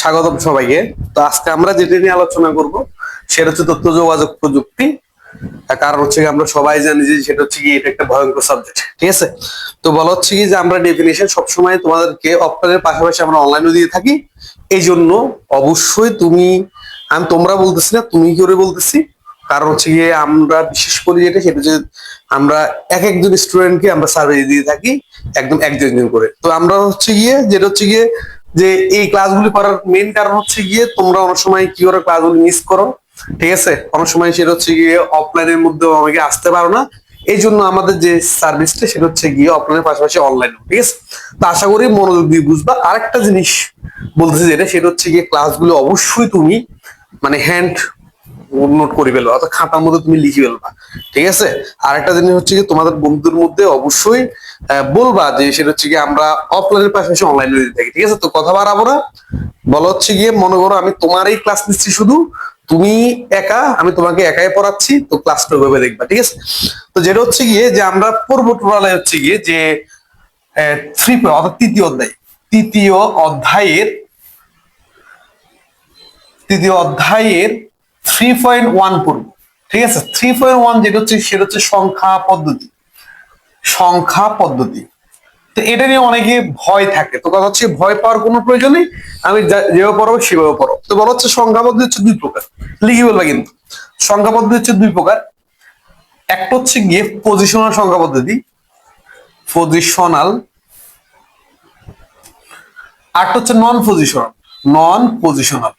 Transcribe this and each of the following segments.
স্বাগতম সবাইকে। তো আজকে আমরা যেটা নিয়ে আলোচনা করব, সেটা হচ্ছে তথ্য যোগাযোগ প্রযুক্তি। কারণ হচ্ছে কি, আমরা সবাই জানি যে সেটা হচ্ছে কি, এটা একটা ভয়ঙ্কর সাবজেক্ট ঠিক আছে? তো বলা হচ্ছে কি যে আমরা ডেফিনেশন সবসময় তোমাদেরকে অফলাইনের পাশাপাশি আমরা অনলাইনে দিয়ে থাকি। এই জন্য অবশ্যই তুমি, আমি তোমরা বলতেছি না, তুমি করে বলতেছি? কারণ হচ্ছে গিয়ে আমরা বিশেষ করে যেটা, সেটা হচ্ছে আমরা এক একজন স্টুডেন্টকে আমরা সার্ভে দিয়ে থাকি, একদম একজন করে। তো আমরা হচ্ছে গিয়ে, যেটা হচ্ছে গিয়ে যে এই ক্লাসগুলি করার মেন কারণ হচ্ছে গিয়ে তোমরা অনেক সময় কি করে ক্লাসগুলি মিস করো, ঠিক আছে? অনেক সময় সেটা হচ্ছে গিয়ে অফলাইনের মধ্যে অনেকে আসতে পারো না। এই জন্য আমাদের যে সার্ভিসটা সেটা হচ্ছে গিয়ে অফলাইনের পাশাপাশি অনলাইন ঠিক আছে? তো আশা করি মনোযোগ দিয়ে বুঝবা। আরেকটা জিনিস বলতেছি যেটা, সেটা হচ্ছে গিয়ে ক্লাসগুলো অবশ্যই তুমি মানে হ্যান্ড নোট করে ফেলবা অর্থাৎ খাতার মধ্যে তুমি লিখে ফেলবা ঠিক আছে? আর একটা জিনিস হচ্ছে কি, তোমাদের বন্ধুদের মধ্যে অবশ্যই বলবা যে সেটা হচ্ছে কি, আমরা অফলাইনের পাশাপাশি অনলাইনে দিতে থাকি। ঠিক আছে? তো কথা বাড়াবো না। বলা হচ্ছে গিয়ে, মনে করো আমি তোমারই ক্লাস নিচ্ছি শুধু, তুমি একা, আমি তোমাকে একাই পড়াচ্ছি, তো ক্লাসটা ওইভাবে দেখবা। ঠিক আছে? তো যেটা হচ্ছে গিয়ে যে আমরা পূর্ব টোটালে হচ্ছে গিয়ে যে থ্রি অর্থাৎ তৃতীয় অধ্যায়। তৃতীয় অধ্যায়ের তৃতীয় অধ্যায়ের থ্রি পয়েন্ট ওয়ান পড়ব। ঠিক আছে? থ্রি পয়েন্ট ওয়ান যেটা হচ্ছে, সেটা হচ্ছে সংখ্যা পদ্ধতি। সংখ্যা পদ্ধতি। তো এটা নিয়ে অনেকে ভয় থাকে। তো কথা হচ্ছে, ভয় পাওয়ার কোনো প্রয়োজন নেই। আমি যেভাবে পড়াবো, সেভাবে পড়ো তো বলা হচ্ছে, সংখ্যা পদ্ধতি হচ্ছে দুই প্রকার। লিখি বলবা কিন্তু। সংখ্যা পদ্ধতি হচ্ছে দুই প্রকার। একটা হচ্ছে গিয়ে পজিশনাল সংখ্যা পদ্ধতি। পজিশনাল আরটা হচ্ছে নন পজিশনাল নন পজিশনাল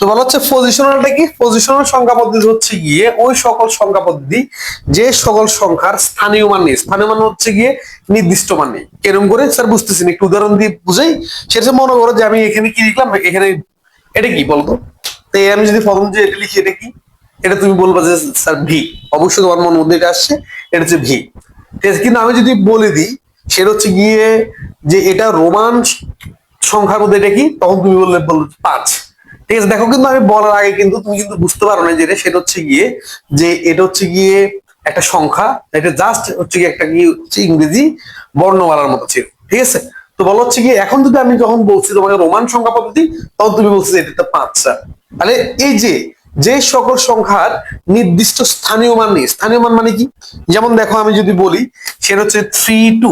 তো বলা হচ্ছে পজিশনালটা কি? পজিশনাল সংখ্যা পদ্ধতি হচ্ছে গিয়ে ওই সকল সংখ্যা পদ্ধতি, যে সকল সংখ্যার স্থানীয় মান নেই। স্থানীয় মান হচ্ছে গিয়ে নির্দিষ্ট মান নেই। এরকম করে স্যার বুঝতেছি না, একটু উদাহরণ দিয়ে বুঝাই। সেটা মনে করো যে আমি এখানে কি লিখলাম? এখানে এটা কি বলতো? তো আমি যদি প্রথম যে এটা লিখি, এটা কি? এটা তুমি বলবা যে স্যার ভি অবশ্যই তোমার মনের মধ্যে এটা আসছে, এটা হচ্ছে ভি কিন্তু আমি যদি বলে দিই, সেটা হচ্ছে গিয়ে যে এটা রোমান সংখ্যার মধ্যে এটা কি? তখন তুমি বললে বললে পাঁচ। ঠিক আছে, দেখো কিন্তু আমি বলার আগে কিন্তু তুমি কিন্তু বুঝতে পারো না যে সেটা হচ্ছে গিয়ে যে এটা হচ্ছে গিয়ে একটা সংখ্যা, এটা জাস্ট হচ্ছে গিয়ে একটা হচ্ছে ইংরেজি বর্ণমালার মতো ছিল, ঠিক আছে? তো বলা হচ্ছে গিয়ে এখন যদি আমি যখন বলছি তোমাকে রোমান সংখ্যা পদ্ধতি, তখন তুমি বলছো যে এটা পাঁচটা। তাহলে এই যে যে সকল সংখ্যার নির্দিষ্ট স্থানীয় মান নেই, স্থানীয় মান মানে কি? যেমন দেখো আমি যদি বলি, সেটা হচ্ছে থ্রি টু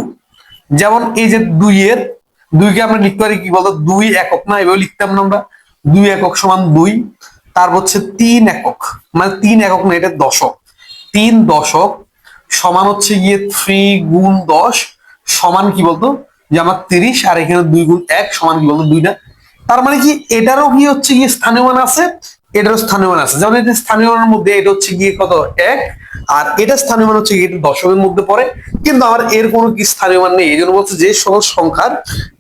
যেমন এই যে দুইয়ের, দুইকে আমরা লিখতে পারি কি বলতো? দুই একক না, এভাবে লিখতাম না আমরা। দুই একক সমান দুই, তার হচ্ছে তিন একক। মানে তিন একক না, এটা দশক। তিন দশক সমান হচ্ছে গিয়ে থ্রি গুণ দশ, সমান কি বলতো? যে আমার তিরিশ, আর এখানে দুই গুণ এক, সমান কি বলতো? দুই না তার মানে কি এটারও কি হচ্ছে গিয়ে স্থানীয় মান আছে? এটারও স্থানীয় মান আছে। যেমন এটা স্থানীয় মানের মধ্যে এটা হচ্ছে গিয়ে কত? এক। আর এটা স্থানীয় মান হচ্ছে গিয়ে এটা দশকের মধ্যে পড়ে। কিন্তু আমার এর কোনো কি স্থানীয় মান নেই? এই জন্য বলছে যে সকল সংখ্যার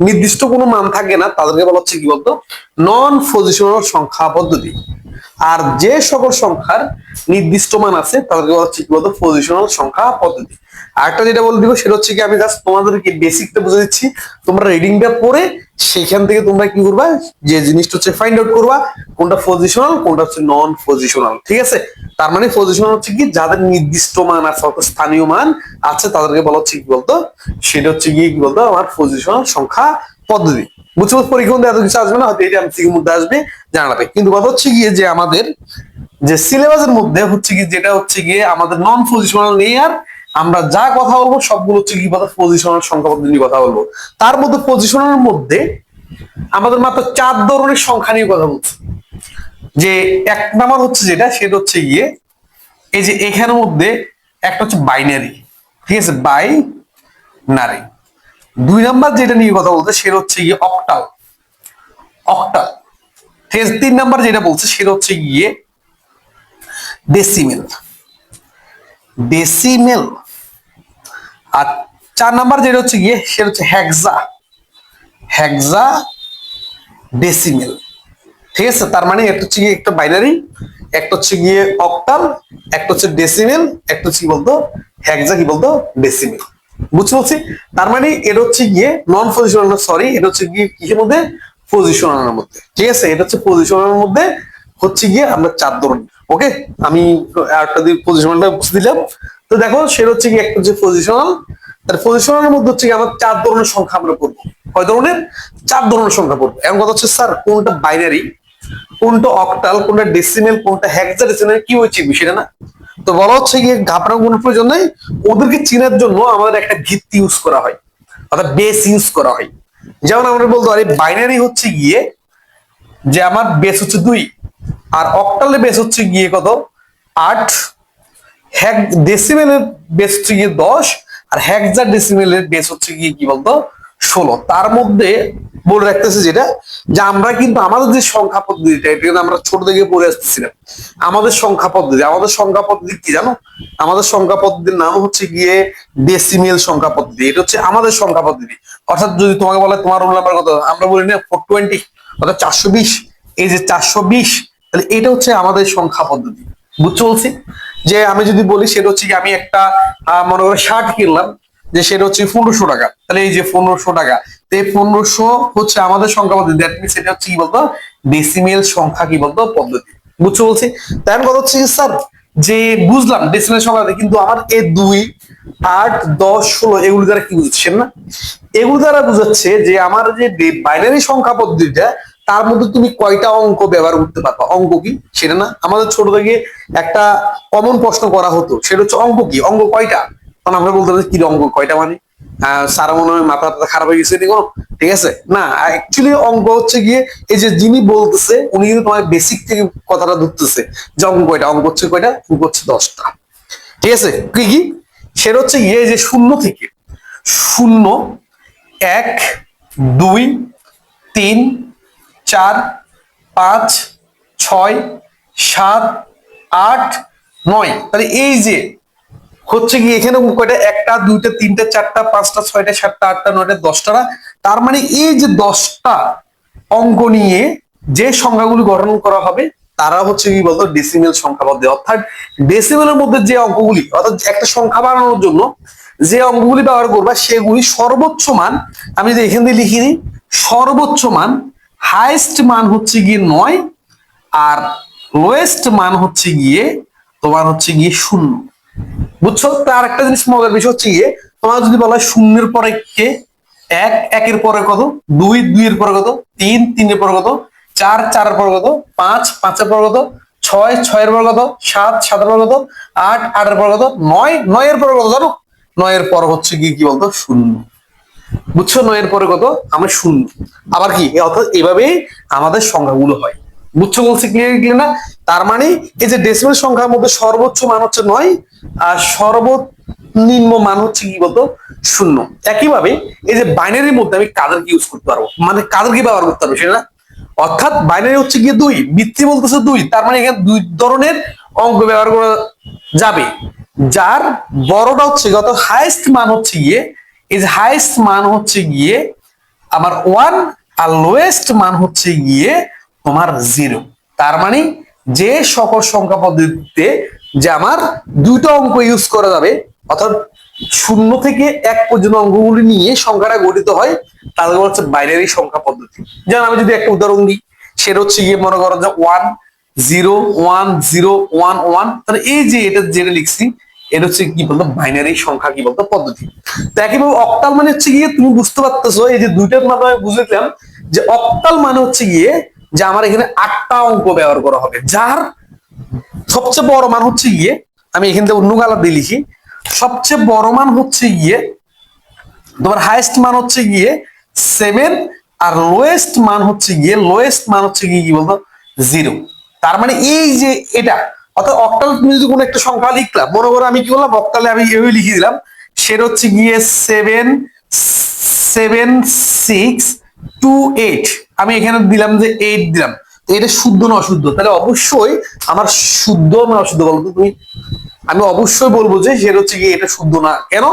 নির্দিষ্ট কোনো মান থাকে না, তাদেরকে বলা হচ্ছে কি বলতো? নন পজিশনাল সংখ্যা পদ্ধতি। আর যে সকল সংখ্যার নির্দিষ্ট মান আছে, তাদেরকে বলা হচ্ছে কি বলতো? পজিশনাল সংখ্যা পদ্ধতি। আরেকটা যেটা বলে দিব, সেটা হচ্ছে কি আমি জাস্ট তোমাদেরকে বেসিকটা বুঝে দিচ্ছি। তোমরা রিডিংটা পড়ে সেখান থেকে তোমরা কি করবা? যে জিনিসটা হচ্ছে ফাইন্ড আউট করবা, কোনটা পজিশনাল কোনটা হচ্ছে নন পজিশনাল ঠিক আছে? তার মানে পজিশনাল হচ্ছে কি? যাদের নির্দিষ্ট মান আছে, অর্থাৎ স্থানীয় মান আছে, তাদেরকে বলা হচ্ছে কি বলতো? সেটা হচ্ছে গিয়ে কি বলতো? আমার পজিশনাল সংখ্যা পদ্ধতি। বুঝতে পারছ? পরীক্ষা এত কিছু আসবে না, হয়তো এটা এমসিকিউর মধ্যে আসবে জানাবে কিন্তু কথা হচ্ছে গিয়ে যে আমাদের যে সিলেবাসের মধ্যে হচ্ছে কি যেটা হচ্ছে গিয়ে আমাদের নন পজিশনাল নেই আর আমরা যা কথা বলব সবগুলো হচ্ছে কি কথা পজিশনাল সংখ্যা পদ্ধতি নিয়ে কথা বলব। তার মধ্যে পজিশনাল মধ্যে আমাদের মাত্র চার ধরনের সংখ্যা নিয়ে কথা বলছি। যে এক নাম্বার হচ্ছে যেটা, সেটা হচ্ছে গিয়ে এই যে এখানের মধ্যে একটা হচ্ছে বাইনারি ঠিক আছে? বাই নারী দুই নাম্বার যেটা নিয়ে কথা বলছে সেটা হচ্ছে গিয়ে অক্টাল অক্টাল ঠিক আছে? তিন নাম্বার যেটা বলছে, সেটা হচ্ছে গিয়ে ডেসিমেল ডেসিমেল আর চার নাম্বার যেটা হচ্ছে গিয়ে, সেটা হচ্ছে হ্যাকজা হ্যাকজা ডেসিমেল ঠিক আছে? তার মানে একটা হচ্ছে গিয়ে একটা বাইনারি একটা হচ্ছে গিয়ে অক্টাল একটা হচ্ছে ডেসিমেল একটা হচ্ছে কি বলতো? হ্যাকজা কি বলতো? ডেসিমেল বুঝতে বলছি তার মানে এটা হচ্ছে গিয়ে নন পজিশনাল সরি এটা হচ্ছে গিয়ে কিসের মধ্যে? পজিশনালের মধ্যে। ঠিক আছে? এটা হচ্ছে পজিশনালের মধ্যে হচ্ছে গিয়ে আমরা চার ধরনের। ওকে আমি আরেকটা দিয়ে পজিশনালটা দিলাম। তো দেখো, সেটা হচ্ছে কি একটা হচ্ছে পজিশনাল তার পজিশনের মধ্যে হচ্ছে কি আমার চার ধরনের সংখ্যা আমরা পড়ব কয় ধরনের? চার ধরনের সংখ্যা পড়ব এমন কথা হচ্ছে স্যার কোনটা বাইনারি কোনটা অক্টাল কোনটা ডেসিমেল কোনটা হেক্সাডেসিমেল কি হয়েছে বিষয়টা না? তো বলা হচ্ছে গিয়ে ঘাবড়ানোর কোনো প্রয়োজন নাই। ওদেরকে চেনার জন্য আমাদের একটা ভিত্তি ইউজ করা হয়, অর্থাৎ বেস ইউজ করা হয়। যেমন আমরা বলতে পারি বাইনারি হচ্ছে গিয়ে যে আমার বেস হচ্ছে দুই। আর অক্টালের বেস হচ্ছে গিয়ে কত? আট। হ্যাক ডেসিমেলের বেস হচ্ছে গিয়ে দশ। আর হ্যাকজা ডেসিমেলের বেস হচ্ছে গিয়ে কি বলতো? ষোলো। তার মধ্যে বলে রাখতেছে যেটা, যে আমরা কিন্তু আমাদের যে সংখ্যা পদ্ধতিটা, এটা কিন্তু আমরা ছোট থেকে পড়ে আসতেছিলাম আমাদের সংখ্যা পদ্ধতি, আমাদের সংখ্যা পদ্ধতি কি জানো? আমাদের সংখ্যা পদ্ধতির নাম হচ্ছে গিয়ে ডেসিমেল সংখ্যা পদ্ধতি। এটা হচ্ছে আমাদের সংখ্যা পদ্ধতি। অর্থাৎ যদি তোমাকে বলে তোমার রোল নাম্বার কত? আমরা বলি না ফোর টোয়েন্টি অর্থাৎ চারশো বিশ। এই যে চারশো বিশ তাহলে এটা হচ্ছে আমাদের সংখ্যা পদ্ধতি। বুঝছ বলছি? যে আমি যদি বলি, সেটা হচ্ছে কি আমি একটা মনে করো শার্ট কিনলাম, যে সেটা হচ্ছে পনেরোশো টাকা। তাহলে এই যে পনেরোশো টাকা, তো এই পনেরোশো হচ্ছে আমাদের সংখ্যা পদ্ধতি। দ্যাট মিনস এটা হচ্ছে কি বলতো? ডেসিমেল সংখ্যা কি বলতো? পদ্ধতি। বুঝছ বলছি? তাই কথা হচ্ছে স্যার যে বুঝলাম ডেসিমেল সংখ্যা কিন্তু আমার এই দুই, আট, দশ, ষোলো, এগুলো দ্বারা কি বুঝছেন না? এগুলো দ্বারা বুঝাচ্ছে যে আমার যে বাইনারি সংখ্যা পদ্ধতিটা তার মধ্যে তুমি কয়টা অঙ্ক ব্যবহার করতে পারবা? অঙ্ক কি? সেটা না? আমাদের ছোট থেকে একটা কমন প্রশ্ন করা হতো। সেটা হচ্ছে অঙ্ক কি? অঙ্ক কয়টা? তখন আমরা বলতে পারি কি অঙ্ক কয়টা মানে? স্যার মনে হয় মাথা খারাপ হয়ে গেছে দেখো ঠিক আছে? না অ্যাকচুয়ালি অঙ্ক হচ্ছে গিয়ে, এই যে যিনি বলতেছে, উনি কিন্তু তোমার বেসিক থেকে কথাটা ধরতেছে যে, অঙ্ক কয়টা? অঙ্ক হচ্ছে কয়টা? অঙ্ক হচ্ছে দশটা। ঠিক আছে? কি কি? সেটা হচ্ছে গিয়ে যে শূন্য থেকে, শূন্য, এক, দুই, তিন চার, পাঁচ, ছয়, সাত, আট, নয়। তাহলে এই যে হচ্ছে কি এখানে কয়টা? একটা, দুইটা, তিনটা, চারটা, পাঁচটা, ছয়টা, সাতটা, আটটা, নয়টা দশটা তার মানে এই যে দশটা অঙ্ক নিয়ে যে সংখ্যাগুলি গঠন করা হবে, তারা হচ্ছে কি বলতো ডেসিমেল সংখ্যা পদ্ধতি অর্থাৎ ডেসিমেলের মধ্যে যে অঙ্কগুলি, অর্থাৎ একটা সংখ্যা বানানোর জন্য যে অঙ্কগুলি ব্যবহার করবা, সেগুলি সর্বোচ্চ মান, আমি যদি এখান দিয়ে লিখি দিই সর্বোচ্চ মান হাইস্ট মান হচ্ছে গিয়ে নয় আর লোয়েস্ট মান হচ্ছে গিয়ে তোমার হচ্ছে গিয়ে শূন্য। বুঝছ? তার একটা জিনিস মজার বিষয় হচ্ছে গিয়ে, তোমার যদি বলা হয় শূন্যের পরে কে? এক, একের পরে কত? দুই, দুইয়ের পরে কত? তিন, তিনের পরে কত? চার, চারের পরে কত? পাঁচ, পাঁচের পরে কত? ছয়, ছয়ের পরে কত? সাত, সাতের পরে কত? আট, আটের পরে কত? নয়, নয়ের পরে কত জানো? নয়ের পর হচ্ছে কি কি বলতো? শূন্য। বুঝছ নয়ের পরে কত? আমরা শূন্য। আবার কি? অর্থাৎ এভাবেই আমাদের সংখ্যাগুলো হয়। বুঝছ বলছি ক্লিয়ার ক্লিয়ার না? তার মানে এই যে ডেসিমেল সংখ্যার মধ্যে সর্বোচ্চ মান হচ্ছে নয় আর সর্বনিম্ন মান হচ্ছে কি বলতো? শূন্য। একইভাবে এই যে বাইনারির মধ্যে আমি কাদেরকে ইউজ করতে পারব? মানে কাদেরকে ব্যবহার করতে পারব সেটা না? অর্থাৎ বাইনারি হচ্ছে গিয়ে দুই। বৃত্তি বলতেছে দুই। তার মানে এখানে দুই ধরনের অঙ্ক ব্যবহার করা যাবে। যার বড়টা হচ্ছে কত হাইয়েস্ট মান হচ্ছে গিয়ে এই যে হাইয়েস্ট মান হচ্ছে গিয়ে আমার ওয়ান আর লোয়েস্ট মান হচ্ছে গিয়ে তোমার জিরো তার মানে যে সকল সংখ্যা পদ্ধতিতে যে আমার দুইটা অঙ্ক ইউজ করা যাবে, অর্থাৎ শূন্য থেকে এক পর্যন্ত অঙ্কগুলি নিয়ে সংখ্যাটা গঠিত হয় তাদের হচ্ছে বাইনারি সংখ্যা পদ্ধতি। যেমন আমি যদি একটা উদাহরণ দিই, সেটা হচ্ছে গিয়ে মনে করো যে one zero one zero one one তাহলে এই যে এটা যেটা লিখছি এটা হচ্ছে কি বলতো বাইনারি সংখ্যা কি বলতো, পদ্ধতি। তো একইভাবে অক্টাল মানে হচ্ছে গিয়ে তুমি বুঝতে পারতেছো, এই যে দুইটার মাধ্যমে বুঝলাম যে অক্টাল মানে হচ্ছে গিয়ে যে আমার এখানে আটটা অঙ্ক ব্যবহার করা হবে। যার সবচেয়ে বড় মান হচ্ছে গিয়ে, আমি এখান থেকে অন্য কালার দিয়ে লিখি, সবচেয়ে বড় মান হচ্ছে গিয়ে, তোমার হাইয়েস্ট মান হচ্ছে গিয়ে সেভেন আর লোয়েস্ট মান হচ্ছে গিয়ে লোয়েস্ট মান হচ্ছে গিয়ে কি বলতো জিরো তার মানে এই যে এটা অর্থাৎ অক্টাল তুমি যদি কোনো একটা সংখ্যা লিখলাম মনে করো আমি কি বললাম অক্টালে আমি এভাবে লিখে দিলাম, সেটা হচ্ছে গিয়ে seven seven six two eight আমি এখানে দিলাম যে এইট দিলাম। এটা শুদ্ধ না অশুদ্ধ? তাহলে অবশ্যই আমার শুদ্ধ না অশুদ্ধ বলতো তুমি? আমি অবশ্যই বলব যে সেটা হচ্ছে গিয়ে এটা শুদ্ধ না। কেন?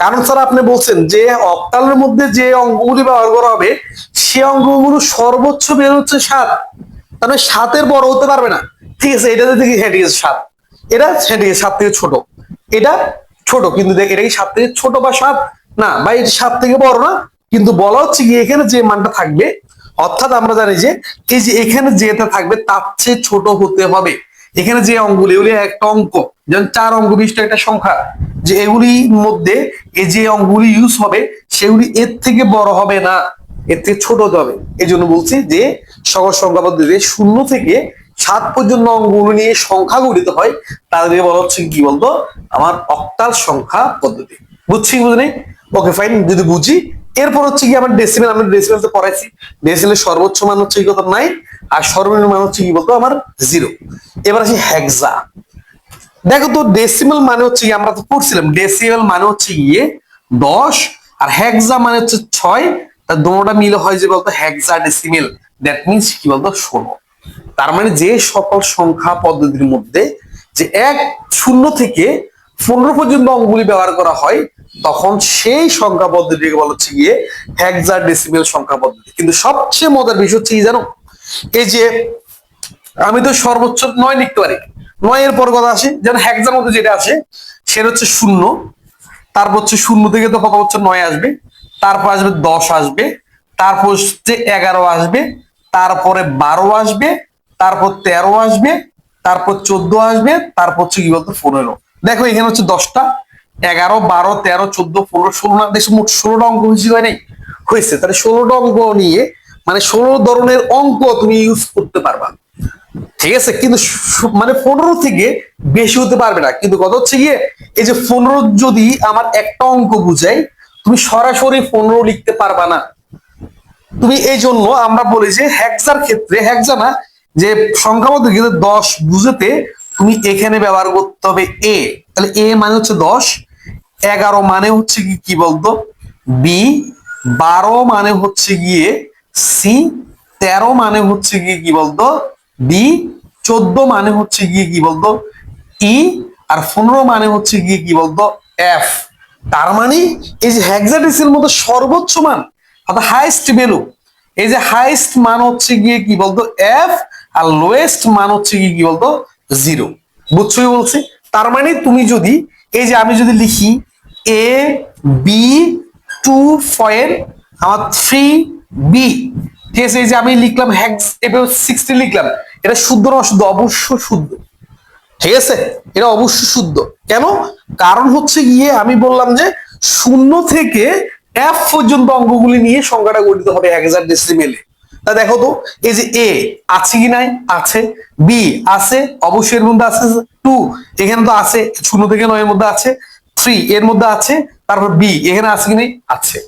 কারণ স্যার আপনি বলছেন যে অক্টালের মধ্যে যে অঙ্কগুলি ব্যবহার করা হবে, সে অঙ্কগুলো সর্বোচ্চ বের হচ্ছে সাত। তাহলে সাতের বড় হতে পারবে না। ঠিক আছে, এটা দেখি হ্যাঁ ঠিক আছে সাত এটা হ্যাঁ ঠিক আছে সাত থেকে ছোট। এটা ছোট, কিন্তু দেখ, এটা কি সাত থেকে ছোট বা সাত না, বা এটা সাত থেকে বড় না, কিন্তু বলা হচ্ছে কি এখানে যে মানটা থাকবে, অর্থাৎ আমরা জানি যে, এই যে এখানে যেটা থাকবে, তার চেয়ে ছোট হতে হবে। এখানে যে অঙ্কগুলি এগুলি একটা অঙ্ক। যেমন চার অঙ্ক বিশিষ্ট একটা সংখ্যা। যে এগুলির মধ্যে এই যে অঙ্কগুলি ইউজ হবে, সেগুলি এর থেকে বড় হবে না। এর থেকে ছোট হতে হবে। এই জন্য বলছি যে সকল সংখ্যা পদ্ধতিতে শূন্য থেকে সাত পর্যন্ত অঙ্গগুলো নিয়ে সংখ্যা গঠিত হয়, তাদেরকে বলা হচ্ছে কি বলতো? আমার অক্টাল সংখ্যা পদ্ধতি। বুঝছি বুঝলি ওকে ফাইন যদি বুঝি, এরপর হচ্ছে কি আমার ডেসিমেল আমি ডেসিমেল তো পড়াইছি। ডেসিমেলের সর্বোচ্চ মান হচ্ছে কি কত নাই আর সর্বনিম্ন মান হচ্ছে কি বলতো? আমার জিরো এবার আসি হেক্সা দেখো তো ডেসিমেল মানে হচ্ছে কি, আমরা তো পড়ছিলাম ডেসিমেল মানে হচ্ছে গিয়ে দশ, আর হেক্সা মানে হচ্ছে ছয় তার দুটোটা মিলে হয় যে বলতো হেক্সা ডেসিমেল দ্যাট মিনস কি বলতো? ষোলো। তার মানে যে সকল সংখ্যা পদ্ধতির মধ্যে যে এক শূন্য থেকে পনেরো পর্যন্ত অঙ্কগুলি ব্যবহার করা হয়, তখন সেই সংখ্যা পদ্ধতিকে বলা হচ্ছে গিয়ে হেক্সা ডেসিমেল সংখ্যা পদ্ধতি। কিন্তু সবচেয়ে মজার বিষয় হচ্ছে কি জানো? এই যে আমি তো সর্বোচ্চ নয় লিখতে পারি। নয় এর পর কথা আসে, যেন হেক্সার মধ্যে যেটা আছে সেটা হচ্ছে শূন্য। তারপর হচ্ছে শূন্য থেকে তো কত হচ্ছে নয় আসবে, তারপর আসবে দশ আসবে, তারপর হচ্ছে এগারো আসবে তারপরে বারো আসবে, তারপর তেরো আসবে, তারপর চোদ্দ আসবে, তারপর হচ্ছে কি বলতো পনেরো। দেখো এখানে হচ্ছে দশটা, এগারো, বারো, তেরো, চোদ্দ, পনেরো, ষোলো না, দেখছ মোট ষোলোটা অঙ্ক হয়েছে, হয় নাই? হয়েছে। তাহলে ষোলোটা অঙ্ক নিয়ে মানে ষোলো ধরনের অঙ্ক তুমি ইউজ করতে পারবা। ঠিক আছে? কিন্তু মানে পনেরো থেকে বেশি হতে পারবে না। কিন্তু কথা হচ্ছে গিয়ে, এই যে পনেরো যদি আমার একটা অঙ্ক বুঝাই, তুমি সরাসরি পনেরো লিখতে পারবা না। তুমি এই জন্য আমরা বলি যে হ্যাকজার ক্ষেত্রে হ্যাকজা না, যে সংখ্যা মধ্যে কিন্তু দশ বুঝতে তুমি এখানে ব্যবহার করতে হবে এ তাহলে এ মানে হচ্ছে দশ, এগারো মানে হচ্ছে কি কি বলতো? বি বারো মানে হচ্ছে গিয়ে সি তেরো মানে হচ্ছে গিয়ে কি বলতো? ডি চোদ্দ মানে হচ্ছে গিয়ে কি বলতো? ই আর পনেরো মানে হচ্ছে গিয়ে কি বলতো? এফ তার মানে এই যে হেক্সাডেসির মতো সর্বোচ্চ মান অর্থাৎ হাইস্ট ভ্যালু এই যে হাইস্ট মান হচ্ছে গিয়ে কি বলতো? এফ আর লোয়েস্ট মান হচ্ছে গিয়ে কি বলতো? জিরো বুঝছ বলছি? তার মানে তুমি যদি, এই যে আমি যদি লিখি এ বি টু ফয়ের আমার থ্রি বি ঠিক আছে? এই যে আমি লিখলাম হ্যাক্স এটা সিক্সটি লিখলাম। এটা শুদ্ধ না অশুদ্ধ? অবশ্য শুদ্ধ। ঠিক আছে? এটা অবশ্য শুদ্ধ। কেন? কারণ হচ্ছে গিয়ে আমি বললাম যে শূন্য থেকে এফ পর্যন্ত অঙ্কগুলি নিয়ে সংখ্যাটা গঠিত হবে এক হাজার ডেসিমেলে তা দেখো তো, এই যে এ আছে কি নাই? আছে। বি আছে, অবশ্যই এর মধ্যে আছে টু এখানে তো আছে, শূন্য থেকে নয়ের মধ্যে আছে থ্রি এর মধ্যে আছে, তারপর বি এখানে আছে কি নেই? আছে।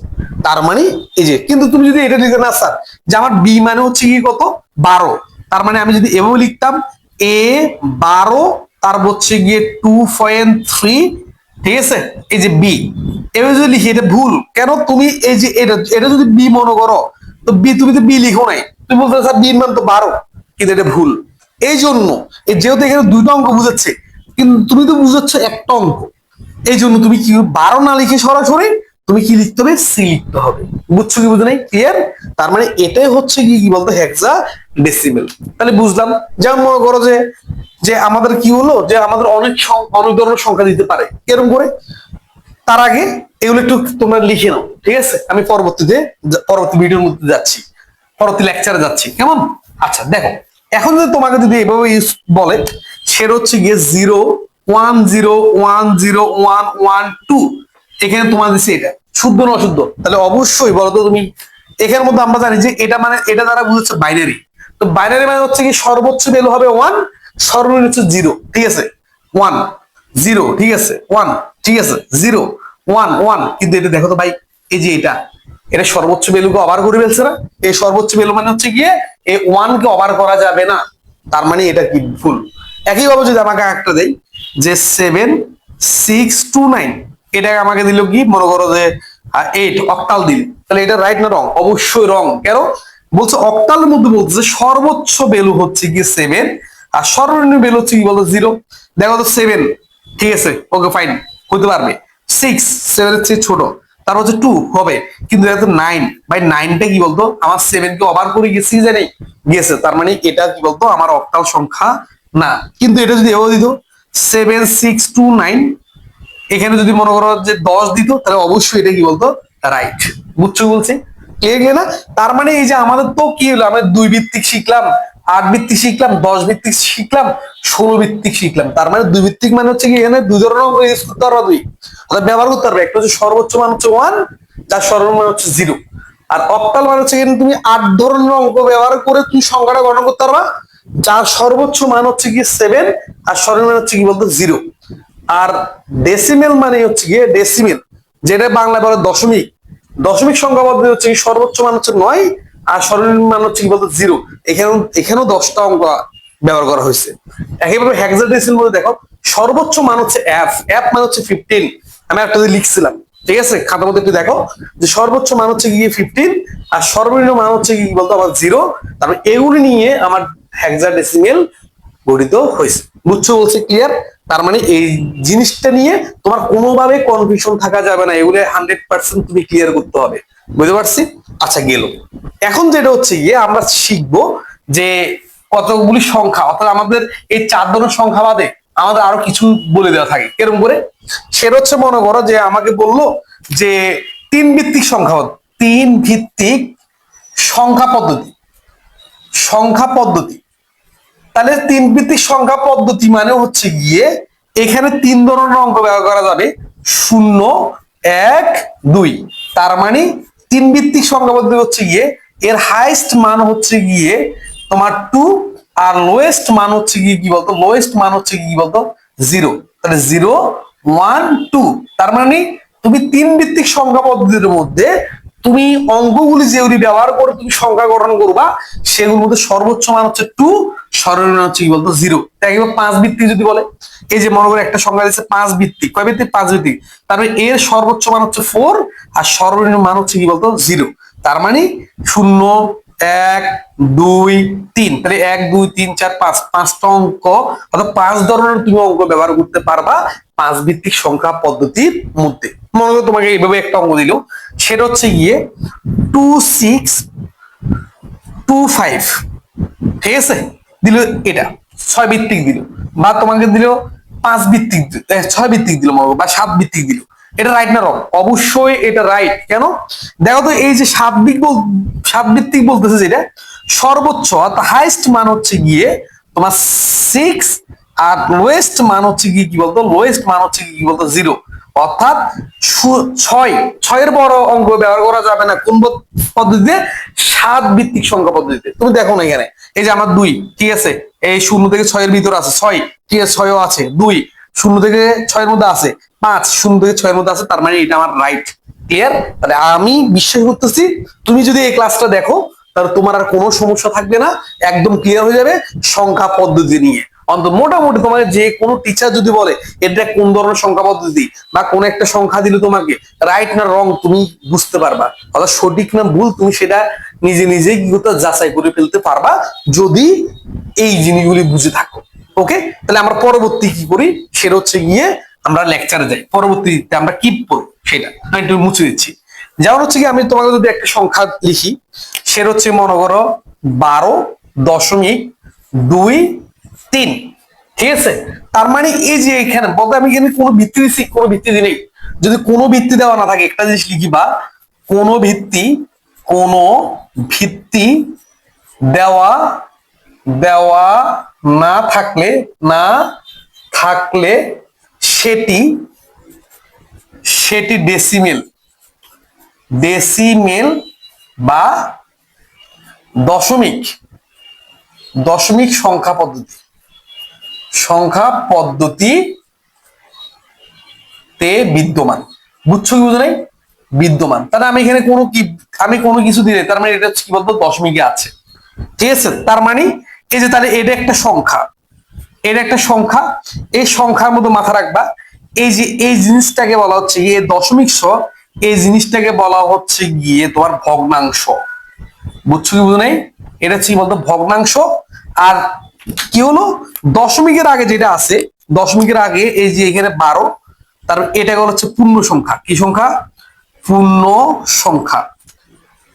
তার মানে এই যে, কিন্তু তুমি যদি এটা লিখে না স্যার, যে আমার বি মানে হচ্ছে কি কত? বারো। তার মানে আমি যদি এভাবে লিখতাম এ বারো, তার হচ্ছে গিয়ে টু পয়েন্ট থ্রি ঠিক আছে? এই যে বি এভাবে যদি লিখি, এটা ভুল। কেন? তুমি এই যে এটা এটা যদি বি মনে করো, তো বি তুমি তো বি লিখো নাই। তুমি বলতে স্যার বি মান তো বারো, কিন্তু এটা ভুল। এই জন্য, এই যেহেতু এখানে দুইটা অঙ্ক বুঝাচ্ছে, কিন্তু তুমি তো বুঝাচ্ছ একটা অঙ্ক। এই জন্য তুমি কি বারো না লিখে সরাসরি, তুমি কি লিখতে হবে? সি লিখতে হবে। বুঝছ কি বুঝে নাই? ক্লিয়ার তার মানে এটাই হচ্ছে কি কি বলতো হেক্সা ডেসিমেল তাহলে বুঝলাম যেমন মনে করো যে যে আমাদের কি হলো, যে আমাদের অনেক অনেক ধরনের সংখ্যা দিতে পারে। এরকম করে? তার আগে এগুলো একটু তোমরা লিখে নাও, ঠিক আছে? আমি পরবর্তীতে পরবর্তী ভিডিওর মধ্যে যাচ্ছি। পরবর্তী লেকচারে যাচ্ছি, কেমন? আচ্ছা দেখো, এখন যদি তোমাকে যদি এভাবে ইউজ বলে, সেটা হচ্ছে গিয়ে zero one zero one zero one one two এখানে তোমার দিচ্ছে এটা, শুদ্ধ না অশুদ্ধ? তাহলে অবশ্যই বলো তো তুমি। এখানের মধ্যে আমরা জানি যে এটা মানে এটা দ্বারা বুঝাচ্ছে বাইনারি তো বাইনারি মানে হচ্ছে কি সর্বোচ্চ ভ্যালু হবে ওয়ান সর্বনিম্ন হচ্ছে জিরো ঠিক আছে? ওয়ান জিরো ঠিক আছে? ওয়ান ঠিক আছে? জিরো ওয়ান ওয়ান কিন্তু এটা দেখো তো ভাই, এই যে এটা এটা সর্বোচ্চ ভ্যালুকে অবার করে ফেলছে না? এই সর্বোচ্চ ভ্যালু মানে হচ্ছে গিয়ে এই কে অবার করা যাবে না। তার মানে এটা কি ভুল? একইভাবে যদি আমাকে একটা দেয় যে সেভেন সিক্স টু নাইন এটা আমাকে দিল কি? মনে করো যে এইট অক্টাল দিল। তাহলে এটা রাইট না রং অবশ্যই রং কেন? বলছে অক্টালের মধ্যে বলছে সর্বোচ্চ ভ্যালু হচ্ছে কি সেভেন আর সর্বনিম্ন ভ্যালু হচ্ছে কি বলতো জিরো দেখো তো সেভেন ঠিক আছে? ওকে ফাইন হতে পারবে। সিক্স সেভেনের চেয়ে ছোট। তার হচ্ছে টু হবে। কিন্তু দেখো নাইন ভাই নাইনটা কি বলতো? আমার সেভেন কে ওভার করে গেছি জানি। গেছে। তার মানে এটা কি বলতো? আমার অক্টাল সংখ্যা না। কিন্তু এটা যদি এভাবে দিত সেভেন সিক্স টু নাইন এখানে যদি মনে করো যে দশ দিত, তাহলে অবশ্যই এটা কি বলতো? রাইট বুঝছ বলছি? ক্লিয়ার না, তার মানে এই যে আমাদের তো কি হলো, আমরা দুই ভিত্তিক শিখলাম, আট ভিত্তিক শিখলাম, দশ ভিত্তিক শিখলাম, ষোলো ভিত্তিক শিখলাম। তার মানে দুই ভিত্তিক মানে হচ্ছে কি এখানে দুই ধরনের ইউজ করতে পারবা দুই। অর্থাৎ ব্যবহার করতে পারবে। একটা হচ্ছে সর্বোচ্চ মান হচ্ছে ওয়ান যার সর্বনিম্ন মান হচ্ছে জিরো আর অক্টাল মানে হচ্ছে এখানে তুমি আট ধরনের অঙ্ক ব্যবহার করে তুমি সংখ্যাটা গণনা করতে পারবা, যার সর্বোচ্চ মান হচ্ছে কি সেভেন আর সর্বনিম্ন মান হচ্ছে কি বলতো জিরো আর ডেসিমেল মানে হচ্ছে গিয়ে ডেসিমেল যেটা বাংলা বলে দশমিক। দশমিক সংখ্যা পদ্ধতি হচ্ছে কি সর্বোচ্চ মান হচ্ছে নয়, আর সর্বনিম্ন মান হচ্ছে কি বলতো জিরো এখানে এখানেও দশটা অঙ্ক ব্যবহার করা হয়েছে। একইভাবে হেক্সাডেসিমাল মধ্যে দেখো, সর্বোচ্চ মান হচ্ছে এফ এফ মানে হচ্ছে ফিফটিন আমি একটা যে লিখছিলাম, ঠিক আছে? খাতার মধ্যে একটু দেখো, যে সর্বোচ্চ মান হচ্ছে গিয়ে ফিফটিন আর সর্বনিম্ন মান হচ্ছে কি বলতো আমার জিরো তারপর এগুলি নিয়ে আমার হেক্সাডেসিমেল গঠিত হয়েছে। বুঝছ বলছে ক্লিয়ার তার মানে এই জিনিসটা নিয়ে তোমার কোনোভাবে কনফিউশন থাকা যাবে না, এগুলো হান্ড্রেড পার্সেন্ট তুমি ক্লিয়ার করতে হবে। বুঝতে পারছি? আচ্ছা গেল। এখন যেটা হচ্ছে গিয়ে আমরা শিখব যে কতগুলি সংখ্যা, অর্থাৎ আমাদের এই চার ধরনের সংখ্যা বাদে আমাদের আরও কিছু বলে দেওয়া থাকে। এরকম করে? সেটা হচ্ছে মনে করো যে আমাকে বলল যে তিন ভিত্তিক সংখ্যা। তিন ভিত্তিক সংখ্যা পদ্ধতি। সংখ্যা পদ্ধতি। তাহলে তিন ভিত্তিক সংখ্যা পদ্ধতি মানে হচ্ছে গিয়ে এখানে তিন ধরনের অঙ্ক ব্যবহার করা যাবে। শূন্য, এক, দুই। তার মানে তিন ভিত্তিক সংখ্যা পদ্ধতি হচ্ছে গিয়ে এর হাইস্ট মান হচ্ছে গিয়ে তোমার টু আর লোয়েস্ট মান হচ্ছে গিয়ে কি বলতো? লোয়েস্ট মান হচ্ছে কি বলতো? জিরো তাহলে জিরো ওয়ান টু তার মানে তুমি তিন ভিত্তিক সংখ্যা পদ্ধতির মধ্যে তুমি অঙ্কগুলি যেগুলি ব্যবহার করে, তুমি সংখ্যা গঠন করবা, সেগুলোর মধ্যে সর্বোচ্চ মান হচ্ছে টু সর্বনিম্ন হচ্ছে কি বলতো জিরো পাঁচ ভিত্তিক যদি বলে। এই যে মনে করে একটা সংখ্যা দিচ্ছে পাঁচ ভিত্তিক। কয় ভিত্তিক? পাঁচ ভিত্তিক। তারপরে এর সর্বোচ্চ মান হচ্ছে ফোর আর সর্বনিম্ন মান হচ্ছে কি বলতো জিরো তার মানে শূন্য, এক, দুই, তিন। তাহলে এক, দুই, তিন, চার, পাঁচ। পাঁচটা অঙ্ক, অর্থাৎ পাঁচ ধরনের তুমি অঙ্ক ব্যবহার করতে পারবা পাঁচ ভিত্তিক সংখ্যা পদ্ধতির মধ্যে। মনে করো তোমাকে এইভাবে একটা অঙ্ক দিল। সেটা হচ্ছে গিয়ে টু সিক্স টু ফাইভ ঠিক আছে? দিল এটা, ছয় ভিত্তিক দিল, বা তোমাকে দিল পাঁচ ভিত্তিক ছয় ভিত্তিক দিল মনে বা সাত ভিত্তিক দিল। এটা রাইট না রং অবশ্যই এটা রাইট কেন? দেখো তো এই যে সাত ভিত্তিক বল, সাত ভিত্তিক বলতেছে যেটা, সর্বোচ্চ অর্থাৎ হাইস্ট মান হচ্ছে গিয়ে তোমার সিক্স আর লোয়েস্ট মান হচ্ছে গিয়ে কি বলতো? লোয়েস্ট মান হচ্ছে কি বলতো? জিরো অর্থাৎ ছয়, ছয়ের বড় অঙ্ক ব্যবহার করা যাবে না। কোন পদ্ধতিতে? সাত ভিত্তিক সংখ্যা পদ্ধতিতে। তুমি দেখো না এখানে। এই যে আমার দুই, ঠিক আছে? এই শূন্য থেকে ছয়ের ভিতরে আছে, ছয়। ঠিক আছে, ছয়ও আছে, দুই। শূন্য থেকে ছয়ের মধ্যে আছে, পাঁচ। শূন্য থেকে ছয়ের মধ্যে আছে, তার মানে এটা আমার রাইট ক্লিয়ার তাহলে আমি বিশ্বাস করতেছি, তুমি যদি এই ক্লাসটা দেখো, তাহলে তোমার আর কোনো সমস্যা থাকবে না, একদম ক্লিয়ার হয়ে যাবে সংখ্যা পদ্ধতি নিয়ে। অন্তত মোটামুটি তোমার যে কোনো টিচার যদি বলে, এটা কোন ধরনের সংখ্যা পদ্ধতি? বা কোন একটা সংখ্যা দিল তোমাকে রাইট না রং তুমি বুঝতে পারবা। অর্থাৎ সঠিক না ভুল, তুমি সেটা নিজে নিজেই কি করতে যাচাই করে ফেলতে পারবা, যদি এই জিনিসগুলি বুঝে থাকো। ওকে তাহলে আমরা পরবর্তী কি করি? সেটা হচ্ছে গিয়ে আমরা লেকচারে যাই। পরবর্তীতে আমরা কি পড়ি সেটা। আমি একটু মুছে দিচ্ছি। যেমন হচ্ছে কি আমি তোমাকে যদি একটা সংখ্যা লিখি, সেটা হচ্ছে মনে করো বারো দশমিক দুই তিন, ঠিক আছে তার মানে এই যে এখানে, বলতে আমি এখানে কোনো ভিত্তি দিচ্ছি কোনো ভিত্তি নেই। যদি কোনো ভিত্তি দেওয়া না থাকে, একটা জিনিস লিখি বা কোনো ভিত্তি কোনো ভিত্তি দেওয়া দেওয়া না থাকলে না থাকলে সেটি সেটি ডেসিমেল ডেসিমেল বা দশমিক দশমিক সংখ্যা পদ্ধতি সংখ্যা পদ্ধতি তে বিদ্যমান। বুঝছ কি বুঝো বিদ্যমান। তাহলে আমি এখানে কোনো কি আমি কোনো কিছু দিলে, তার মানে এটা কি বলব দশমিকে আছে। ঠিক আছে? তার মানে এই যে তাহলে এটা একটা সংখ্যা। এটা একটা সংখ্যা। এই সংখ্যার মধ্যে মাথা রাখবা। এই যে এই জিনিসটাকে বলা হচ্ছে গিয়ে দশমিক শ এই জিনিসটাকে বলা হচ্ছে গিয়ে তোমার ভগ্নাংশ। বুঝছ কি বুঝো এটা হচ্ছে কি বলতো? ভগ্নাংশ। আর কি হলো? দশমিকের আগে যেটা আছে, দশমিকের আগে এই যে এখানে বারো, তার এটা হচ্ছে পূর্ণ সংখ্যা। কি সংখ্যা? পূর্ণ সংখ্যা।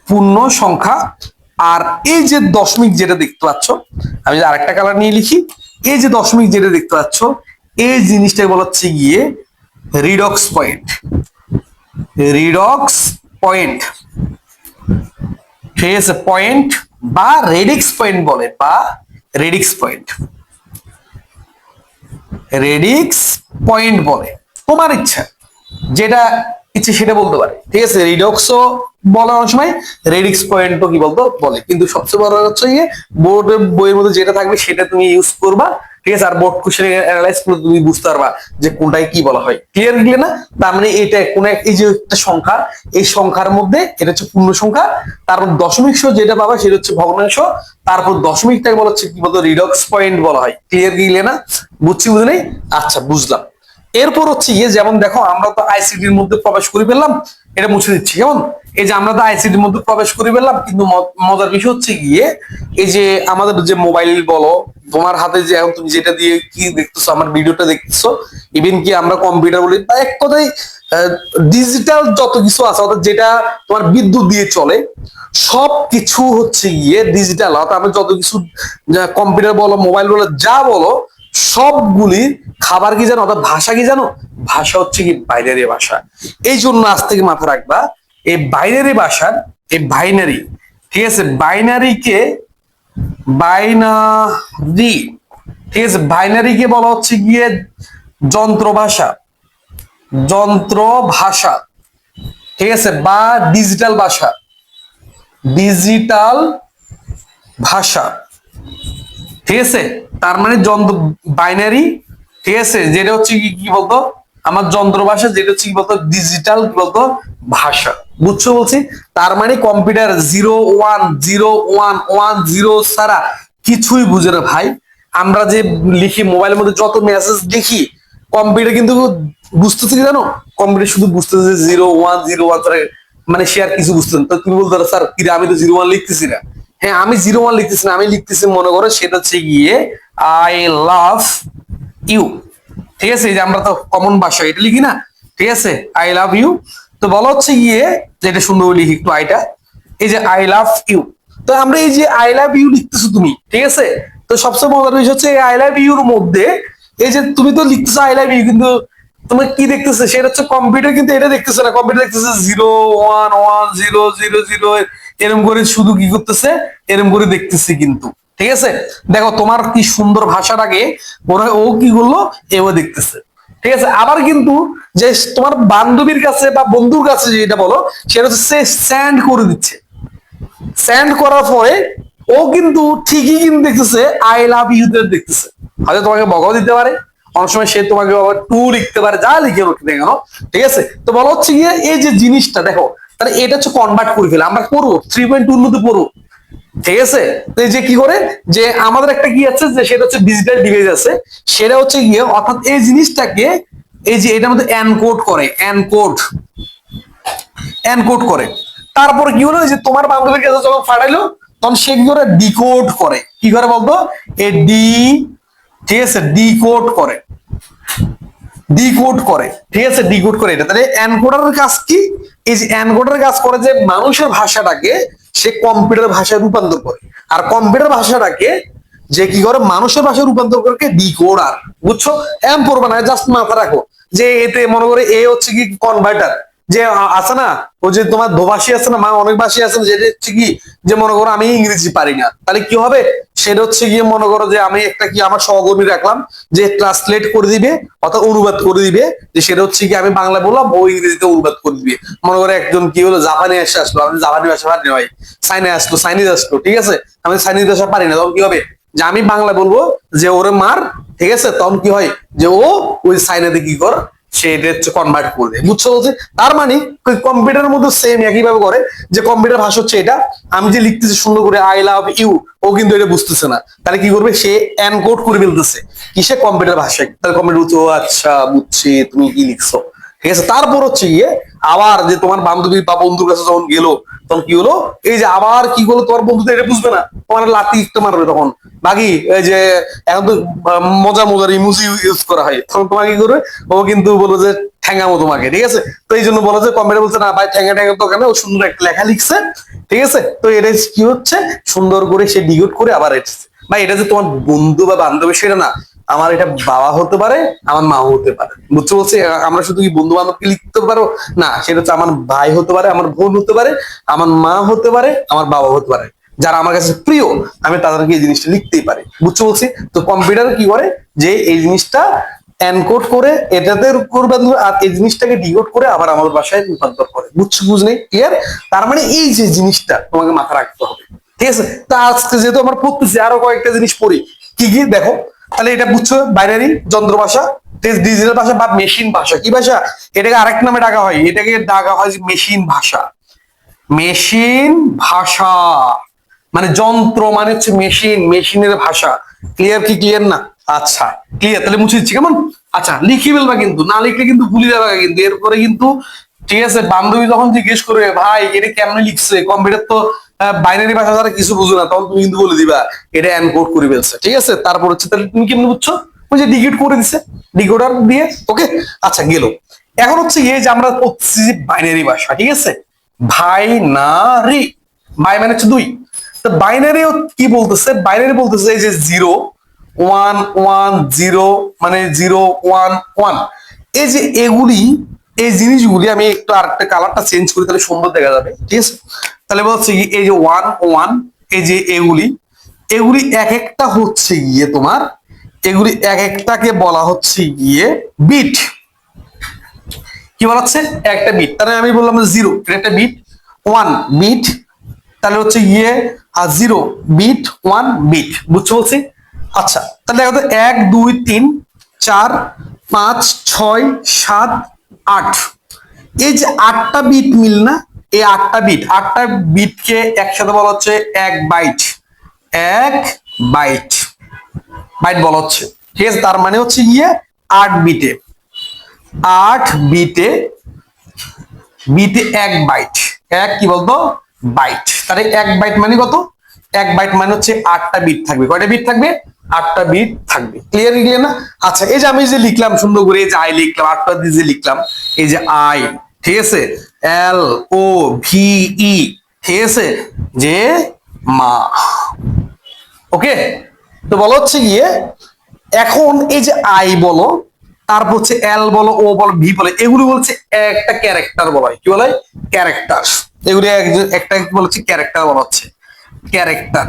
পূর্ণ সংখ্যা। আর এই যে দশমিক যেটা দেখতে পাচ্ছ, আমি আরেকটা কালার নিয়ে লিখি, এই যে দশমিক যেটা দেখতে পাচ্ছ, এই জিনিসটাকে বলা হচ্ছে গিয়ে রিডক্স পয়েন্ট রিডক্স পয়েন্ট ঠিক আছে পয়েন্ট বা রেডিক্স পয়েন্ট বলে, বা রেডিক্স পয়েন্ট রেডিক্স পয়েন্ট বলে। তোমার ইচ্ছা। যেটা ইচ্ছে সেটা বলতে পারে। ঠিক আছে? রিডক্সও বলে অনেক সময়, রেডিক্স পয়েন্টও কি বলতো? বলে। কিন্তু সবচেয়ে বড় হচ্ছে গিয়ে, বোর্ডের বইয়ের মধ্যে যেটা থাকবে সেটা তুমি ইউজ করবা, ঠিক আছে? আর বোর্ড কোশ্চেন অ্যানালাইজ করে তুমি বুঝতে পারবা যে কোনটায় কি বলা হয়। ক্লিয়ার গেলে না? তার মানে এটা কোন এই যে একটা সংখ্যা, এই সংখ্যার মধ্যে এটা হচ্ছে পূর্ণ সংখ্যা, তারপর দশমিক যেটা পাবা সেটা হচ্ছে ভগ্নাংশ, তারপর দশমিকটাকে বলা হচ্ছে কি বলতো? রিডক্স পয়েন্ট বলা হয়। ক্লিয়ার গেলে না? বুঝছি বুঝলি আচ্ছা বুঝলাম। এরপর হচ্ছে ইয়ে যেমন দেখো, আমরা তো আইসিডির মধ্যে প্রবেশ করে ফেললাম, এটা মুছে দিচ্ছি, কেমন? এই যে আমরা তো আইসিডির মধ্যে প্রবেশ করে ফেললাম, কিন্তু মজার বিষয় হচ্ছে গিয়ে এই যে আমাদের যে মোবাইল বলো, তোমার হাতে যে এখন তুমি যেটা দিয়ে কি দেখতেছো, আমার ভিডিওটা দেখতেছো ইভেন কি আমরা কম্পিউটার বলি এক কথায় ডিজিটাল যত কিছু আছে, অর্থাৎ যেটা তোমার বিদ্যুৎ দিয়ে চলে সব কিছু হচ্ছে গিয়ে ডিজিটাল অর্থাৎ আমরা যত কিছু কম্পিউটার বলো মোবাইল বলো, যা বলো সবগুলি খাবার কি জানো অর্থাৎ ভাষা কি জানো? ভাষা হচ্ছে কি বাইনারি ভাষা। এই জন্য আজ থেকে মাথা রাখবা, এই বাইনারি ভাষার এই বাইনারি, ঠিক আছে? বাইনারিকে বাইনারি। ঠিক আছে? বাইনারিকে বলা হচ্ছে গিয়ে যন্ত্র ভাষা। যন্ত্র ভাষা। ঠিক আছে? বা ডিজিটাল ভাষা। ডিজিটাল ভাষা। ঠিক আছে? তার মানে যন্ত্র বাইনারি ঠিক আছে? যেটা হচ্ছে কি কি বলতো? আমার যন্ত্র ভাষা যেটা হচ্ছে কি বলতো? ডিজিটাল কি বলতো? ভাষা। বুঝছ বলছি? তার মানে computer zero one zero one one zero ছাড়া কিছুই বুঝে না ভাই। আমরা যে লিখি মোবাইলের মধ্যে যত মেসেজ দেখি কম্পিউটার কিন্তু বুঝতেছে কি জানো? কম্পিউটার শুধু বুঝতেছে জিরো ওয়ান জিরো ওয়ান মানে সে আর কিছু বুঝতেন তো তুমি বলতে স্যার কি আমি তো জিরো ওয়ান লিখতেছি না। হ্যাঁ আমি জিরো ওয়ান লিখতেছি না, আমি লিখতেছি মনে করো সেটা হচ্ছে গিয়ে আই লাভ ইউ ঠিক আছে, এই যে আমরা তো কমন ভাষা এটা লিখি না? ঠিক আছে আই লাভ ইউ তো বলা হচ্ছে গিয়ে যে এটা সুন্দর লিখি একটু আইটা, এই যে আই লাভ ইউ তো আমরা এই যে আই লাভ ইউ লিখতেছো তুমি, ঠিক আছে? তো সবচেয়ে মজার বিষয় হচ্ছে আই লাভ ইউর মধ্যে, এই যে তুমি তো লিখতেছো আই লাভ ইউ কিন্তু তোমার কি দেখতেছে? সেটা হচ্ছে কম্পিউটার কিন্তু এটা দেখতেছে না কম্পিউটার দেখতেছে zero one one zero zero zero এরম করে শুধু কি করতেছে? এরম করে দেখতেছে কিন্তু। ঠিক আছে? দেখো, তোমার কি সুন্দর ভাষাটাকে হয় ও কি করল? এও দেখতেছে। ঠিক আছে? আবার কিন্তু যে তোমার বান্ধবীর কাছে বা বন্ধুর কাছে যেটা বলো, সেটা হচ্ছে স্যান্ড করে দিচ্ছে। স্যান্ড করার পরে ও কিন্তু ঠিকই কিন্তু দেখতেছে আই লাভ ইউ দেখতেছে। হয়তো তোমাকে বকাও দিতে পারে। অনেক সময় সে তোমাকে আবার টু লিখতে পারে, যা লিখে লিখতে কেন। ঠিক আছে? তো বলা হচ্ছে গিয়ে এই যে জিনিসটা, দেখো তাহলে এটা হচ্ছে কনভার্ট করে ফেলে। আমরা করব থ্রি পয়েন্ট টুর মধ্যে পড়ব। ঠিক আছে? তো যে কি করে? যে আমাদের একটা কি আছে, যে সেটা হচ্ছে ডিজিটাল ডিভাইস আছে। সেটা হচ্ছে গিয়ে, অর্থাৎ এই জিনিসটাকে, এই যে এটার মধ্যে এনকোড করে এনকোড এনকোড করে। তারপরে কি হলো? যে তোমার বান্ধবীর কাছে যখন ফাটাইলো, তখন সে কি করে? ডিকোড করে। কি করে বলতো? এ ডি, ঠিক আছে? ডিকোড করে। ডিকোড করে। ঠিক আছে? ডিকোড করে এটা। তাহলে এনকোডারের কাজ কি? এই যে এনকোডার কাজ করে যে মানুষের ভাষাটাকে সে কম্পিউটার ভাষায় রূপান্তর করে। আর কম্পিউটার ভাষাটাকে যে কি করে? মানুষের ভাষায় রূপান্তর করে ডিকোডার। বুঝছ? এম পড়বে না জাস্ট মাথা রাখো। যে এতে মনে করে এ হচ্ছে কি কনভার্টার যে আছে না, ও যে তোমার দোভাষী আছে না, মা অনেক ভাষী আছে না যেটা হচ্ছে কি, যে মনে করো আমি ইংরেজি পারি না। তাহলে কি হবে? সেটা হচ্ছে গিয়ে মনে করো যে আমি একটা কি আমার সহকর্মী রাখলাম, যে ট্রান্সলেট করে দিবে, অর্থাৎ অনুবাদ করে দিবে, যে সেটা হচ্ছে কি আমি বাংলা বললাম, ও ইংরেজিতে অনুবাদ করে দিবে। মনে করো একজন কি হলো, জাপানি এসে আসলো, আমি জাপানি ভাষা পারি না ভাই আসলো, চাইনিজ আসলো, ঠিক আছে? আমি চাইনিজ ভাষা পারি না, তখন কি হবে? যে আমি বাংলা বলব, যে ওরে মার, ঠিক আছে? তখন কি হয়? যে ও ওই চাইনাতে কি কর মানে লিখতেছি সুন্দর করে আই লাভ ইউ ও কিন্তু এটা বুঝতেছে না। তাহলে কি করবে? সে করে ফেলতেছে। কিসে? কম্পিউটার ভাষায়। তাহলে কম্পিউটার আচ্ছা তুমি কি লিখছো? ঠিক আছে? তারপর হচ্ছে গিয়ে আবার যে তোমার বান্ধবী বা বন্ধুর কাছে যখন গেলো তখন কি হলো? এই যে আবার কি হলো তোমার বন্ধু তো এটা বুঝবে না। তোমার লাতি একটা মারবে তখন। বাকি এই যে এখন তো আহ, মজার ইমোজি ইউজ করা হয়। তখন তোমাকে কি করবে? ও কিন্তু বলব যে ঠ্যাঙ্গামো তোমাকে ঠিক আছে? তো এই জন্য বলো যে কম্পিউটার বলছে না ভাই ঠ্যাঙ্গা ঠ্যাঙ্গা তো কেন ও সুন্দর একটা লেখা লিখছে ঠিক আছে? তো এটা কি হচ্ছে? সুন্দর করে সে ডিগোট করে আবার এসেছে। ভাই এটা যে তোমার বন্ধু বা বান্ধবী সেটা না। আমার এটা বাবা হতে পারে, আমার মা হতে পারে। বুঝতে বলছি? আমরা শুধু কি বন্ধু বান্ধবকে লিখতে পারো? না, সেটা হচ্ছে আমার ভাই হতে পারে, আমার বোন হতে পারে, আমার মা হতে পারে, আমার বাবা হতে পারে। যারা আমার কাছে প্রিয়, আমি তাদেরকে এই জিনিসটা লিখতেই পারি। বুঝছ বলছি? তো কম্পিউটার কি করে? যে এই জিনিসটা এনকোড করে, এটাতে রূপান্তর আর এই জিনিসটাকে ডিকোড করে আবার আমাদের বাসায় রূপান্তর করে। বুঝছ, বুঝ নেই? ক্লিয়ার তার মানে এই যে জিনিসটা তোমাকে মাথা রাখতে হবে। ঠিক আছে? তা আজকে যেহেতু আমার পড়তেছি, আরও কয়েকটা জিনিস পড়ি। কি কি? দেখো। তাহলে এটা বুঝছ? বাইনারি যন্ত্র ভাষা ডিজিটাল ভাষা বা মেশিন ভাষা। কি ভাষা? এটাকে আরেক নামে ডাকা হয়। এটাকে ডাকা হয় মেশিন ভাষা। মেশিন ভাষা। মানে যন্ত্র মানে হচ্ছে মেশিন মেশিনের ভাষা। ক্লিয়ার কি ক্লিয়ার না? আচ্ছা ক্লিয়ার তাহলে মুছে দিচ্ছি, কেমন? আচ্ছা লিখি ফেলবা কিন্তু। না লিখলে কিন্তু ভুলে যাবে কিন্তু। এরপরে কিন্তু ঠিক আছে, বান্ধবী যখন জিজ্ঞেস করবে, ভাই, এটা কেমনে লিখছে? কম্পিউটার তো বাইনারি ভাষা ছাড়া কিছু বুঝো না, তখন তুমি কিন্তু বলে দিবা, এটা এনকোড করে ফেলছে। ঠিক আছে? তারপর হচ্ছে, তাহলে তুমি কেমনে বুঝছ? ওই যে ডিকিট করে দিছে ডিকোডার দিয়ে ওকে আচ্ছা গেল। এখন হচ্ছে এই যে আমরা পড়তেছি যে বাইনারি ভাষা, ঠিক আছে? বাইনারি বাই মানে হচ্ছে দুই। তো বাইনারি কি বলতেছে? বাইনারি বলতেছে এই যে জিরো ওয়ান ওয়ান জিরো মানে জিরো ওয়ান ওয়ান এই যে এগুলি, এই জিনিসগুলি আমি একটু আরেকটা কালারটা চেঞ্জ করি, তাহলে সুন্দর দেখা যাবে। ঠিক আছে? তাহলে বলছে কি, এই যে ওয়ান ওয়ান এই যে এগুলি এগুলি এক একটা হচ্ছে গিয়ে তোমার, এগুলি এক একটাকে বলা হচ্ছে গিয়ে বিট কি বলা হচ্ছে? একটা বিট তাহলে আমি বললাম জিরো একটা বিট ওয়ান বিট তাহলে হচ্ছে গিয়ে, আর জিরো বিট ওয়ান বিট বুঝছ বলছি? আচ্ছা তাহলে দেখো এক, দুই, তিন, চার, পাঁচ, ছয়, সাত, আট। এই যে আটটা বিট মিল না এই আটটা বিট আটটা বিটকে একসাথে বলা হচ্ছে এক বাইট এক বাইট বাইট বলা হচ্ছে। ঠিক আছে? তার মানে হচ্ছে গিয়ে আট বিটে আট বিটে বিটে এক বাইট এক কি বলতো? বাইট তাহলে এক বাইট মানে কত? এক বাইট মানে হচ্ছে আটটা বিট থাকবে। কয়টা বিট থাকবে? আটটা বিট থাকবে। ক্লিয়ার ক্লিয়ার না? আচ্ছা এই যে আমি যে লিখলাম, সুন্দর করে এই যে আই লিখলাম, আটটা দিয়ে যে লিখলাম, এই যে আই ঠিক আছে? এল ও ভি ই ঠিক আছে? যে মা। ওকে তো বলো হচ্ছে গিয়ে, এখন এই যে আই বলো, তারপর হচ্ছে এল বলো ও বলো ভি বলো, এগুলি বলছে একটা ক্যারেক্টার বলা হয়। কি বলে ক্যারেক্টার এগুলি এক- একটা বলছে ক্যারেক্টার বলা হচ্ছে। ক্যারেক্টার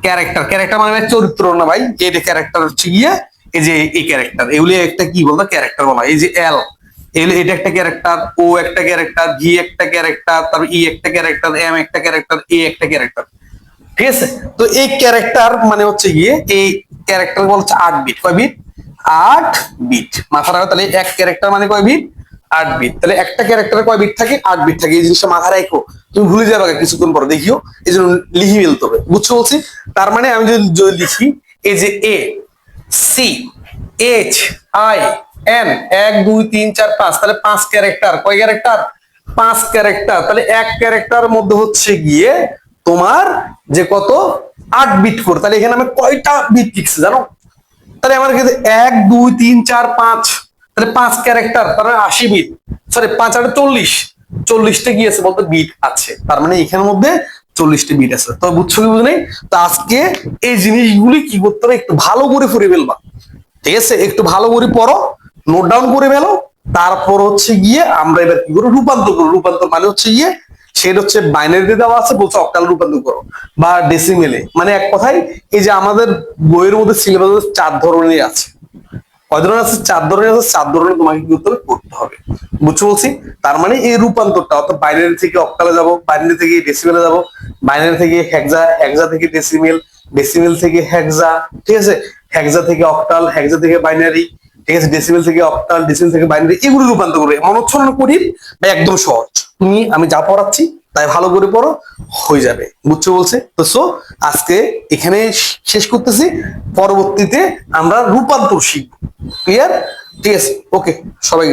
ক্যারেক্টার ক্যারেক্টার মানে চরিত্র না ভাই। এটা ক্যারেক্টার হচ্ছে গিয়ে, এই যে এই ক্যারেক্টার এগুলি একটা কি বলতো? ক্যারেক্টার বলা। এই যে এল এটা একটা ক্যারেক্টার, ও একটা ক্যারেক্টার ভি একটা ক্যারেক্টার, তারপর ই একটা ক্যারেক্টার, এম একটা ক্যারেক্টার, এ একটা ক্যারেক্টার। ঠিক আছে? তো এই ক্যারেক্টার মানে হচ্ছে গিয়ে এই ক্যারেক্টার বলছে আট বিট কয় বিট আট বিট মাথা রাখো তাহলে এক ক্যারেক্টার মানে কয় বিট আট বিট তাহলে একটা ক্যারেক্টারে কয় বিট থাকে? আট বিট থাকে। এই জিনিসটা মাথা রাখো। তুমি ভুলে যাবে কিছুক্ষণ পরে, দেখিও। এই জন্য লিখি ফেলতে হবে। বুঝছ বলছি? তার মানে আমি যদি লিখি, এই যে A C H I N এক, দুই, তিন, চার, পাঁচ, তাহলে পাঁচ ক্যারেক্টার কয় ক্যারেক্টার পাঁচ ক্যারেক্টার তাহলে এক ক্যারেক্টার মধ্যে হচ্ছে গিয়ে তোমার যে কত? আট বিট করে তাহলে এখানে আমি কয়টা বিট লিখছি জানো? তাহলে আমার কাছে এক, দুই, তিন, চার, পাঁচ, তাহলে পাঁচ ক্যারেক্টার তার মানে আশি বিট সরি পাঁচ আটে চল্লিশ। চল্লিশটা কি আছে বলতে? বিট আছে। তার মানে এখানের মধ্যে চল্লিশটা বিট আছে। তো বুঝছ কি বুঝলি তো আজকে এই জিনিসগুলি কি করতে হবে? একটু ভালো করে ফুরে ফেলবা। ঠিক আছে? একটু ভালো করে পড়ো। নোট ডাউন করে ফেলো। তারপর হচ্ছে গিয়ে আমরা এবার কি করব? রূপান্তর করব। রূপান্তর মানে হচ্ছে গিয়ে সেটা হচ্ছে বাইনারিতে দেওয়া আছে, বলছে অক্টাল রূপান্তর করো বা ডেসিমেলে মানে এক কথায়, এই যে আমাদের বইয়ের মধ্যে সিলেবাস চার ধরনের আছে। কয় ধরনের আছে? চার ধরনের আছে। চার ধরনের তোমাকে কি করতে হবে? করতে হবে। বুঝছ বলছি? তার মানে এই রূপান্তরটা, অর্থাৎ বাইনারি থেকে অক্টালে যাব বাইনারি থেকে ডেসিমেলে যাব বাইনারি থেকে হেক্সা হেক্সা থেকে ডেসিমেল ডেসিমেল থেকে হেক্সা ঠিক আছে? হেক্সা থেকে অক্টাল হেক্সা থেকে বাইনারি ঠিক আছে ডেসিমেল থেকে অক্টাল ডেসিমেল থেকে বাইনারি এগুলো রূপান্তর করবে মনোচ্ছন্ন করি বা একদম সহজ। তুমি, আমি যা পড়াচ্ছি, তাই ভালো করে পড়ো, হয়ে যাবে। বুঝছ বলছে? তো সো আজকে এখানে শেষ করতেছি। পরবর্তীতে আমরা রূপান্তর শিখব। ক্লিয়ার ঠিক আছে ওকে সবাই